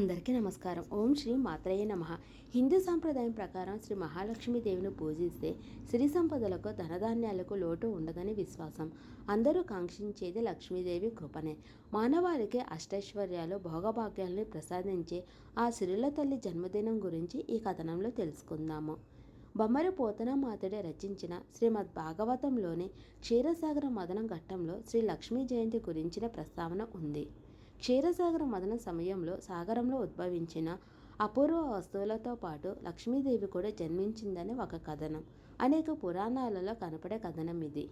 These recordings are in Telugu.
అందరికీ నమస్కారం. ఓం శ్రీ మాత్రయ్య నమ. హిందూ సాంప్రదాయం ప్రకారం శ్రీ మహాలక్ష్మీదేవిని పూజిస్తే సిరి సంపదలకు ధనధాన్యాలకు లోటు ఉండదని విశ్వాసం. అందరూ కాంక్షించేది లక్ష్మీదేవి కృపనే. మానవాళికి అష్టైశ్వర్యాలు భోగభాగ్యాలని ప్రసాదించే ఆ సిరుల తల్లి జన్మదినం గురించి ఈ కథనంలో తెలుసుకుందాము. బొమ్మరి పోతనమాతుడే రచించిన శ్రీమద్ భాగవతంలోని క్షీరసాగర మదనం ఘట్టంలో శ్రీ లక్ష్మీ జయంతి గురించిన ప్రస్తావన ఉంది. క్షీరసాగర మదన సమయంలో సాగరంలో ఉద్భవించిన అపూర్వ వస్తువులతో పాటు లక్ష్మీదేవి కూడా జన్మించిందని ఒక కథనం. అనేక పురాణాలలో కనపడే కథనం ఇది.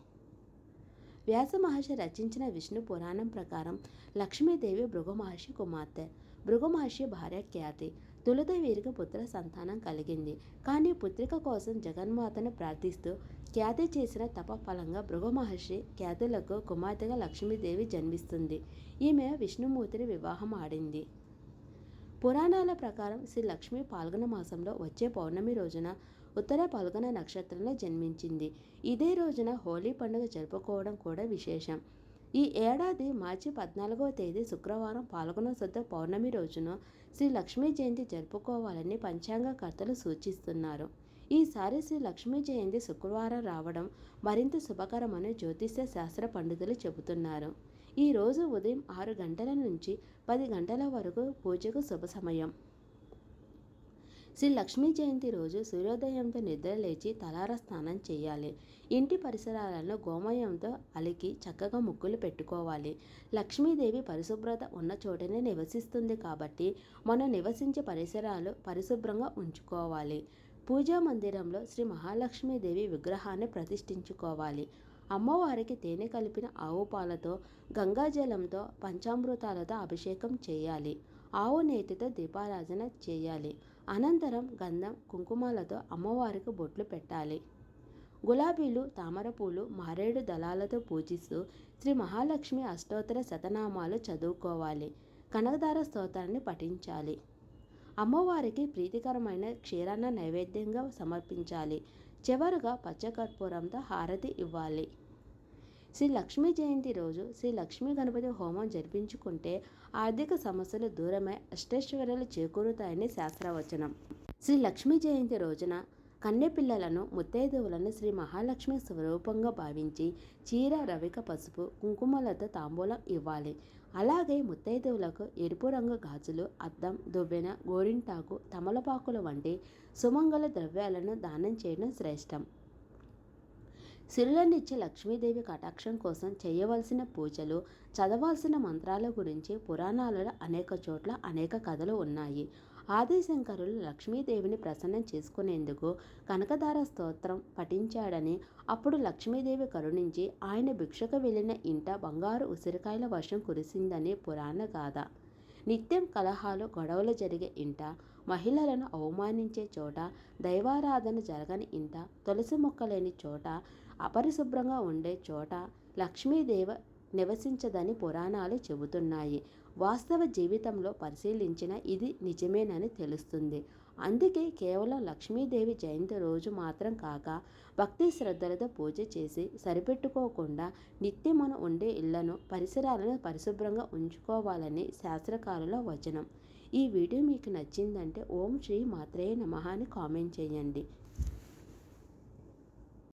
వ్యాస మహర్షి రచించిన విష్ణు పురాణం ప్రకారం లక్ష్మీదేవి భృగు మహర్షి కుమార్తె. భృగు మహర్షి భార్య ఖ్యాతి. తొలుత వీరికి పుత్ర సంతానం కలిగింది. కానీ పుత్రిక కోసం జగన్మాతను ప్రార్థిస్తూ ఖ్యాతి చేసిన తప ఫలంగా భృగు మహర్షి ఖ్యాతులకు కుమార్తెగా లక్ష్మీదేవి జన్మిస్తుంది. ఈమె విష్ణుమూర్తిని వివాహం ఆడింది. పురాణాల ప్రకారం శ్రీ లక్ష్మి పాల్గొన మాసంలో వచ్చే పౌర్ణమి రోజున ఉత్తర పాల్గొన నక్షత్రంలో జన్మించింది. ఇదే రోజున హోలీ పండుగ జరుపుకోవడం కూడా విశేషం. ఈ ఏడాది మార్చి పద్నాలుగవ తేదీ శుక్రవారం పాల్గొన శుద్ధ పౌర్ణమి రోజున శ్రీ లక్ష్మీ జయంతి జరుపుకోవాలని పంచాంగకర్తలు సూచిస్తున్నారు. ఈసారి శ్రీ లక్ష్మీ జయంతి శుక్రవారం రావడం మరింత శుభకరమని జ్యోతిష్య శాస్త్ర పండితులు చెబుతున్నారు. ఈరోజు ఉదయం ఆరు గంటల నుంచి పది గంటల వరకు పూజకు శుభ సమయం. శ్రీ లక్ష్మీ జయంతి రోజు సూర్యోదయంతో నిద్ర లేచి తలార స్నానం చేయాలి. ఇంటి పరిసరాలను గోమయంతో అలికి చక్కగా ముగ్గులు పెట్టుకోవాలి. లక్ష్మీదేవి పరిశుభ్రత ఉన్న చోటనే నివసిస్తుంది కాబట్టి మనం నివసించే పరిసరాలు పరిశుభ్రంగా ఉంచుకోవాలి. పూజా మందిరంలో శ్రీ మహాలక్ష్మీదేవి విగ్రహాన్ని ప్రతిష్ఠించుకోవాలి. అమ్మవారికి తేనె కలిపిన ఆవు పాలతో గంగాజలంతో పంచామృతాలతో అభిషేకం చేయాలి. ఆవు నేతితో దీపారాధన చేయాలి. అనంతరం గంధం కుంకుమాలతో అమ్మవారికి బొట్లు పెట్టాలి. గులాబీలు తామరపూలు మారేడు దళాలతో పూజిస్తూ శ్రీ మహాలక్ష్మి అష్టోత్తర శతనామాలు చదువుకోవాలి. కనకదార స్తోత్రాన్ని పఠించాలి. అమ్మవారికి ప్రీతికరమైన క్షీరాన్న నైవేద్యంగా సమర్పించాలి. చివరగా పచ్చకర్పూరంతో హారతి ఇవ్వాలి. శ్రీ లక్ష్మీ జయంతి రోజు శ్రీ లక్ష్మీ గణపతి హోమం జరిపించుకుంటే ఆర్థిక సమస్యలు దూరమై అష్టైశ్వర్యాలు చేకూరుతాయని శాస్త్రవచనం. శ్రీ లక్ష్మీ జయంతి రోజున కన్నెపిల్లలను ముత్తైదువులను శ్రీ మహాలక్ష్మి స్వరూపంగా భావించి చీర రవిక పసుపు కుంకుమలతో తాంబూలం ఇవ్వాలి. అలాగే ముత్తైదువులకు ఎరుపు రంగు గాజులు అద్దం దువ్వెన గోరింటాకు తమలపాకులు వంటి సుమంగళ ద్రవ్యాలను దానం చేయడం శ్రేష్టం. సిరులనిచ్చే లక్ష్మీదేవి కటాక్షం కోసం చేయవలసిన పూజలు చదవాల్సిన మంత్రాల గురించి పురాణాలలో అనేక చోట్ల అనేక కథలు ఉన్నాయి. ఆదిశంకరులు లక్ష్మీదేవిని ప్రసన్నం చేసుకునేందుకు కనకధార స్తోత్రం పఠించాడని అప్పుడు లక్ష్మీదేవి కరుణించి ఆయన భిక్షకు వెళ్ళిన ఇంట బంగారు ఉసిరికాయల వర్షం కురిసిందని పురాణ గాథ. నిత్యం కలహాలు గొడవలు జరిగే ఇంట మహిళలను అవమానించే చోట దైవారాధన జరగని ఇంట తులసి మొక్కలేని చోట అపరిశుభ్రంగా ఉండే చోట లక్ష్మీదేవ నివసించదని పురాణాలు చెబుతున్నాయి. వాస్తవ జీవితంలో పరిశీలించిన ఇది నిజమేనని తెలుస్తుంది. అందుకే కేవలం లక్ష్మీదేవి జయంతి రోజు మాత్రం కాక భక్తి శ్రద్ధలతో పూజ చేసి సరిపెట్టుకోకుండా నిత్యం మనం ఉండే ఇళ్ళను పరిసరాలను పరిశుభ్రంగా ఉంచుకోవాలని శాస్త్రకారుల వచనం. ఈ వీడియో మీకు నచ్చిందంటే ఓం శ్రీ మాత్రేయ నమః అని కామెంట్ చేయండి.